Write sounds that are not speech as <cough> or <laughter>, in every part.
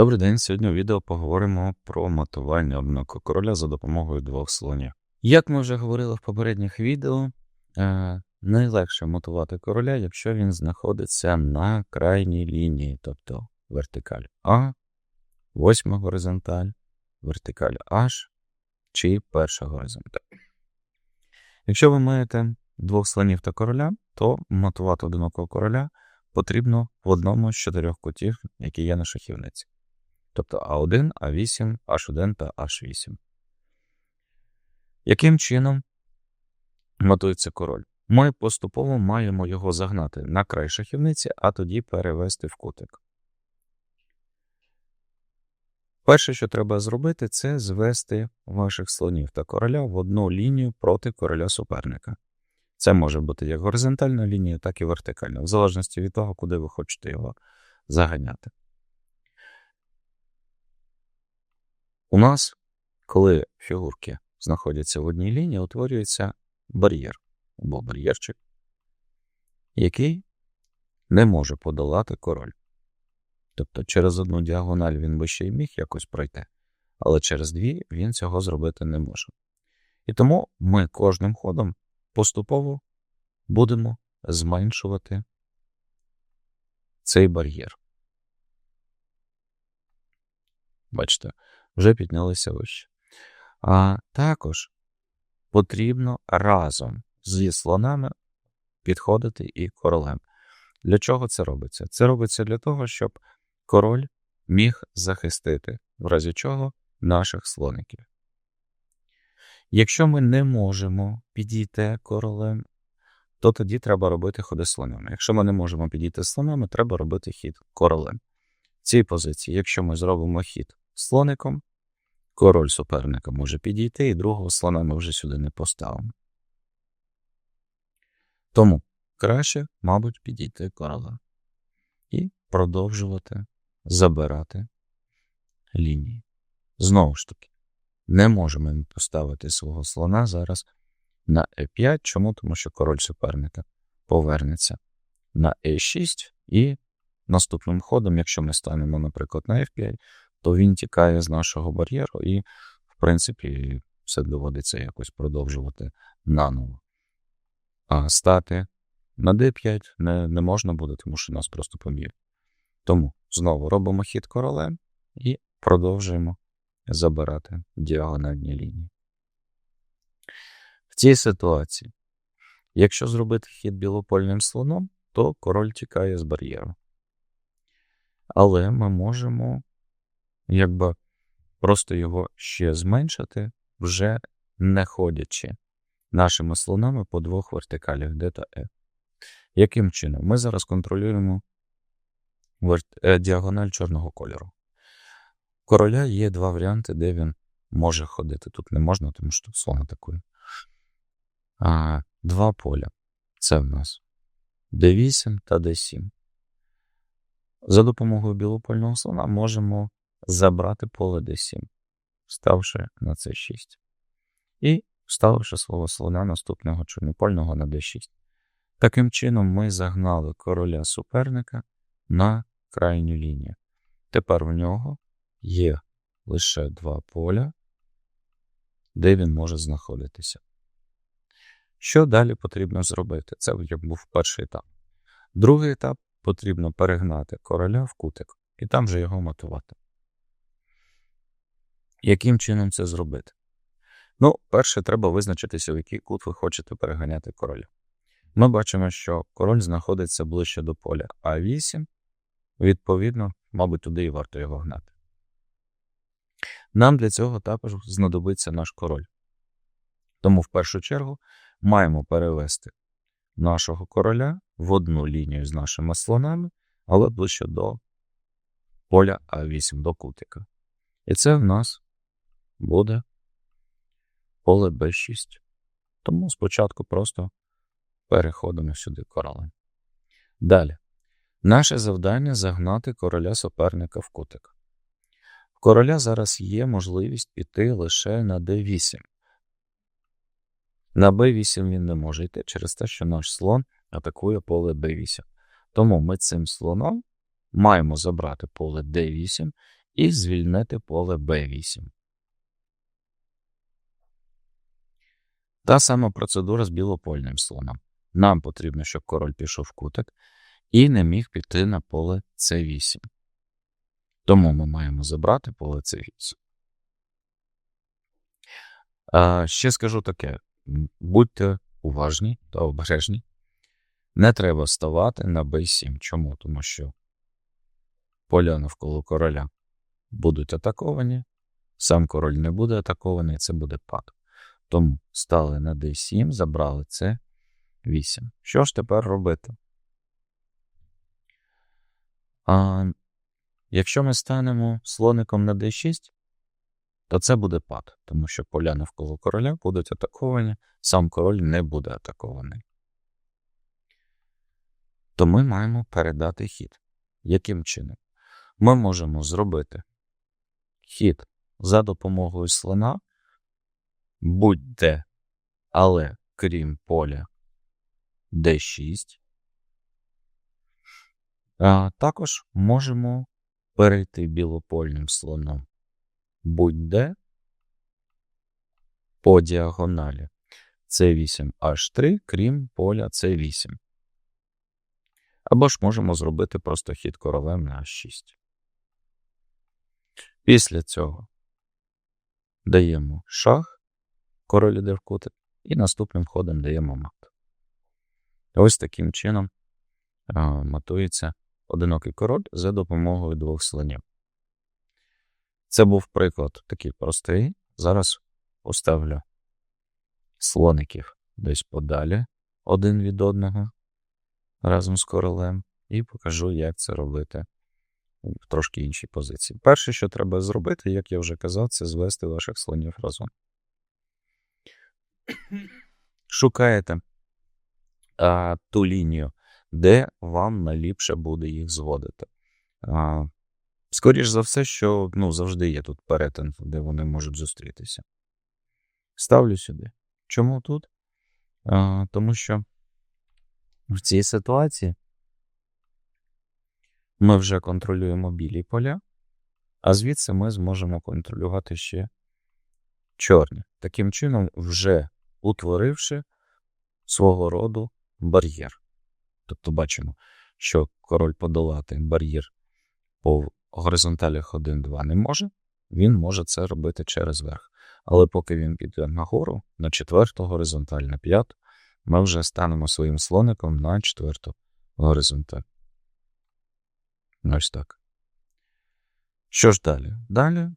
Добрий день. Сьогодні у відео поговоримо про матування однаку короля за допомогою двох слонів. Як ми вже говорили в попередніх відео, е, найлегше мотувати короля, якщо він знаходиться на крайній лінії, тобто вертикаль А, восьма горизонталь, вертикаль H чи перша горизонталь. Якщо ви маєте двох слонів та короля, то мотувати одинокого короля потрібно в одному з чотирьох кутів, які є на шахівниці тобто А1, А8, H1 та H8. Яким чином готується король? Ми поступово маємо його загнати на край шахівниці, а тоді перевести в кутик. Перше, що треба зробити, це звести ваших слонів та короля в одну лінію проти короля суперника. Це може бути як горизонтальна лінія, так і вертикальна, в залежності від того, куди ви хочете його заганяти. У нас, коли фігурки знаходяться в одній лінії, утворюється бар'єр або бар'єрчик, який не може подолати король. Тобто через одну діагональ він би ще й міг якось пройти, але через дві він цього зробити не може. І тому ми кожним ходом поступово будемо зменшувати цей бар'єр. Бачите, вже піднялися вище. А також потрібно разом зі слонами підходити і королем. Для чого це робиться? Це робиться для того, щоб король міг захистити, в разі чого, наших слоників. Якщо ми не можемо підійти королем, то тоді треба робити ходи слонами. Якщо ми не можемо підійти слонами, треба робити хід королем. В цій позиції, якщо ми зробимо хід слоником, король суперника може підійти, і другого слона ми вже сюди не поставимо. Тому краще, мабуть, підійти короля і продовжувати забирати лінії. Знову ж таки, не можемо поставити свого слона зараз на e5. Чому? Тому що король суперника повернеться на e6, і наступним ходом, якщо ми станемо, наприклад, на f5, то він тікає з нашого бар'єру, і, в принципі, все доводиться якось продовжувати наново. А стати на D5 не, не можна буде, тому що нас просто поб'ють. Тому знову робимо хід королем і продовжуємо забирати діагональні лінії. В цій ситуації, якщо зробити хід білопольним слоном, то король тікає з бар'єру. Але ми можемо якби просто його ще зменшити, вже не ходячи нашими слонами по двох вертикалях D та E. Яким чином? Ми зараз контролюємо е, діагональ чорного кольору. Короля є два варіанти, де він може ходити. Тут не можна, тому що слон атакує. А, Два поля. Це в нас D8 та D7. За допомогою білопольного слона можемо забрати поле d7, ставши на c6. І вставивши свого слона наступного чорнопольного на d6. Таким чином, ми загнали короля суперника на крайню лінію. Тепер в нього є лише два поля, де він може знаходитися. Що далі потрібно зробити? Це був перший етап. Другий етап потрібно перегнати короля в кутик і там же його мотувати. Яким чином це зробити? Ну, перше, треба визначитися, в який кут ви хочете переганяти короля. Ми бачимо, що король знаходиться ближче до поля А8, відповідно, мабуть, туди і варто його гнати. Нам для цього також знадобиться наш король. Тому в першу чергу маємо перевести нашого короля в одну лінію з нашими слонами, але ближче до поля А8 до кутика. І це в нас буде поле b6. Тому спочатку просто переходимо сюди королем. Далі. Наше завдання загнати короля суперника в кутик. В короля зараз є можливість піти лише на d8. На b8 він не може йти через те, що наш слон атакує поле b8. Тому ми цим слоном маємо забрати поле d8 і звільнити поле b8. Та сама процедура з білопольним слоном. Нам потрібно, щоб король пішов в кутик і не міг піти на поле c8. Тому ми маємо забрати поле c8. А, Ще скажу таке: будьте уважні та обережні. Не треба ставати на b7. Чому? Тому що поля навколо короля будуть атаковані, сам король не буде атакований, це буде пад. Тому стали на d7, забрали це 8. Що ж тепер робити? А, Якщо ми станемо слоником на d6, то це буде пад, тому що поля навколо короля будуть атаковані, сам король не буде атакований. То ми маємо передати хід. Яким чином? Ми можемо зробити хід за допомогою слона, будь-де, але крім поля d6. А Також можемо перейти білопольним слоном будь-де по діагоналі C8H3, крім поля C8. Або ж можемо зробити просто хід королем на H6. Після цього даємо шах, король іде в кутик, і наступним ходом даємо мат. Ось таким чином матується одинокий король за допомогою двох слонів. Це був приклад такий простий. Зараз поставлю слоників десь подалі один від одного разом з королем, і покажу, як це робити в трошки іншій позиції. Перше, що треба зробити, як я вже казав, це звести ваших слонів разом. Шукаєте а, ту лінію, де вам найліпше буде їх зводити. А, Скоріш за все, що ну, завжди є тут перетин, де вони можуть зустрітися. Ставлю сюди. Чому тут? А, Тому що в цій ситуації ми вже контролюємо білі поля, а звідси ми зможемо контролювати ще чорні. Таким чином, вже утворивши свого роду бар'єр. Тобто бачимо, що король подолати бар'єр по горизонталях 1-2 не може, він може це робити через верх. Але поки він піде нагору, на четверту горизонталь, на п'яту, ми вже станемо своїм слоником на четверту горизонталь. Ось так. Що ж далі? Далі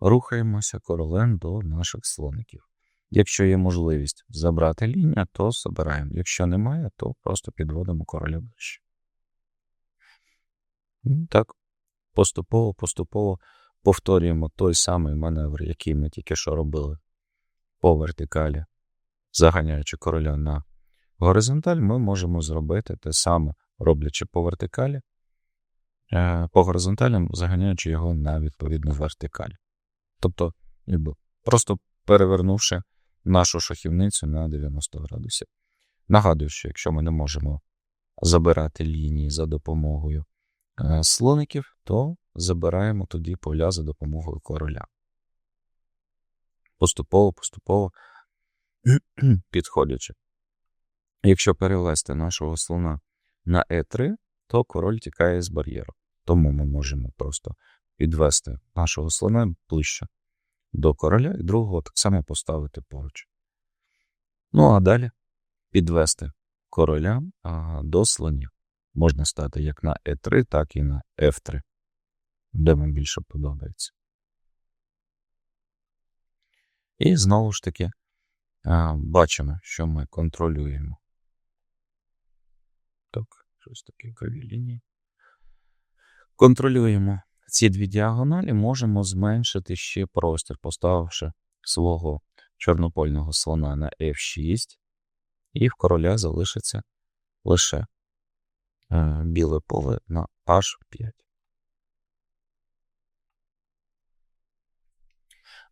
рухаємося королем до наших слоників. Якщо є можливість забрати лінію, то забираємо. Якщо немає, то просто підводимо короля ближче. Так, поступово-поступово повторюємо той самий маневр, який ми тільки що робили по вертикалі, заганяючи короля на горизонталь, ми можемо зробити те саме, роблячи по вертикалі, е, по горизонталям, заганяючи його на відповідну вертикаль. Тобто, просто перевернувши нашу шахівницю на 90 градусів. Нагадую, що якщо ми не можемо забирати лінії за допомогою е, слоників, то забираємо тоді поля за допомогою короля. Поступово, поступово <clears throat> підходячи. Якщо перевести нашого слона на Е3, то король тікає з бар'єру. Тому ми можемо просто підвести нашого слона ближче до короля і другого так само поставити поруч. Ну, а далі підвести короля до слонів. Можна стати як на Е3, так і на F3, де вам більше подобається. І знову ж таки бачимо, що ми контролюємо. Так, щось таке лінії. Контролюємо ці дві діагоналі, можемо зменшити ще простір, поставивши свого чорнопольного слона на F6, і в короля залишиться лише е, біле поле на H5.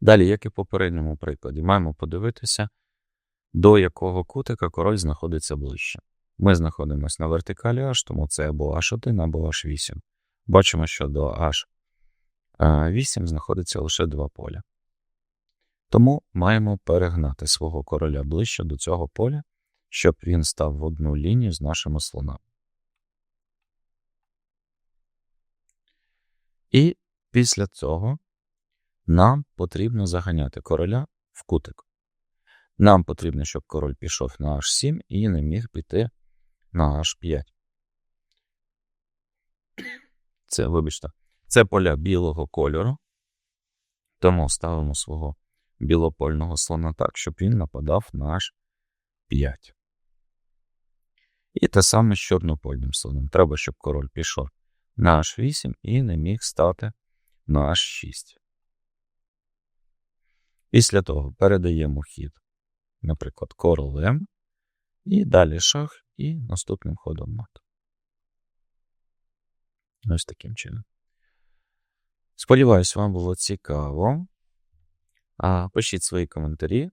Далі, як і в попередньому прикладі, маємо подивитися, до якого кутика король знаходиться ближче. Ми знаходимося на вертикалі H, тому це або H1, або H8. Бачимо, що до H8 знаходиться лише два поля. Тому маємо перегнати свого короля ближче до цього поля, щоб він став в одну лінію з нашими слонами. І після цього нам потрібно заганяти короля в кутик. Нам потрібно, щоб король пішов на H7 і не міг піти на H5. Це, вибачте, це поля білого кольору. Тому ставимо свого білопольного слона так, щоб він нападав на H5. І те саме з чорнопольним слоном. Треба, щоб король пішов на H8 і не міг стати на H6. Після того передаємо хід, наприклад, королем, і далі шах, і наступним ходом мат. Ось таким чином. Сподіваюсь, вам було цікаво. А, Пишіть свої коментарі,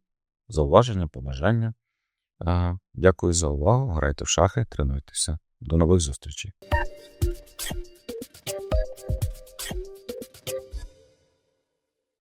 зауваження, побажання. А, Дякую за увагу. Грайте в шахи, тренуйтеся. До нових зустрічей.